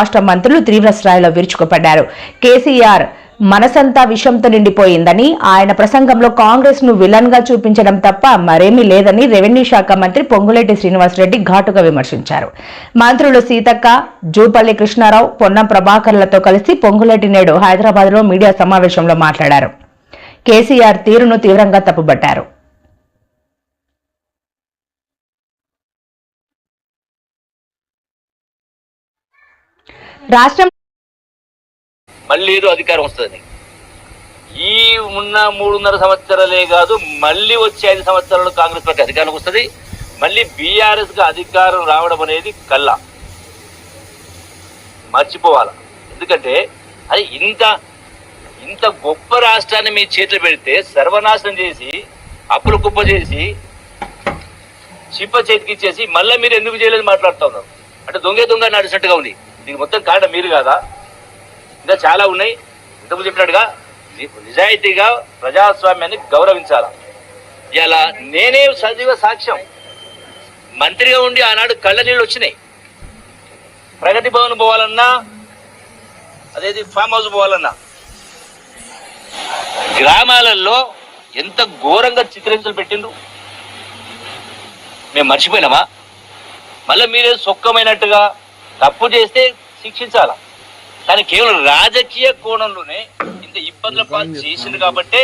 రాష్ట్ర మంత్రులు తీవ్ర స్థాయిలో విరుచుకుపడ్డారు. కేసీఆర్ మనసంతా విషంతో నిండిపోయిందని ఆయన ప్రసంగంలో కాంగ్రెస్ను విలన్గా చూపించడం తప్ప మరేమీ లేదని రెవెన్యూ శాఖ మంత్రి పొంగులేటి శ్రీనివాసరెడ్డి ఘాటుగా విమర్శించారు. మంత్రులు సీతక్క జూపల్లి కృష్ణారావు పొన్నం ప్రభాకర్లతో కలిసి పొంగులేటి నేడు హైదరాబాద్లో మీడియా సమావేశంలో మాట్లాడారు. కేసీఆర్ తీరును తీవ్రంగా తప్పుబట్టారు. రాష్ట్రం మళ్ళీ ఏదో అధికారం వస్తుంది ఈ ఉన్న మూడున్నర సంవత్సరాలే కాదు మళ్ళీ వచ్చే ఐదు సంవత్సరాలు కాంగ్రెస్ పార్టీ అధికారంకి వస్తుంది. మళ్ళీ బీఆర్ఎస్గా అధికారం రావడం అనేది కల్లా. మర్చిపోవాలి? ఎందుకంటే అది ఇంత ఇంత గొప్ప రాష్ట్రాన్ని మీ చేతిలో పెడితే సర్వనాశనం చేసి అప్పులు కుప్ప చేసి చిప్ప చేతికి ఇచ్చేసి మళ్ళీ మీరు ఎందుకు చేయలేదు మాట్లాడుతూ ఉన్నారు అంటే దొంగ దొంగ నడిచినట్టుగా ఉంది. దీనికి మొత్తం కారణం మీరు కాదా? ఇంకా చాలా ఉన్నాయి. ఇంతకు చెప్పినట్టుగా నిజాయితీగా ప్రజాస్వామ్యాన్ని గౌరవించాల? ఇలా నేనే సజీవ సాక్ష్యం. మంత్రిగా ఉండి ఆనాడు కళ్ళ నీళ్ళు వచ్చినాయి. ప్రగతి భవన్ పోవాలన్నా అదేది ఫామ్ హౌస్ పోవాలన్నా గ్రామాలలో ఎంత ఘోరంగా చిత్రహింసలు పెట్టిండు మేము మర్చిపోయినామా? మళ్ళీ మీరే సొక్కమైనట్టుగా తప్పు చేస్తే శిక్షించాల? కానీ కేవలం రాజకీయ కోణంలోనే ఇంత ఇబ్బందుల పాలు చేసింది కాబట్టి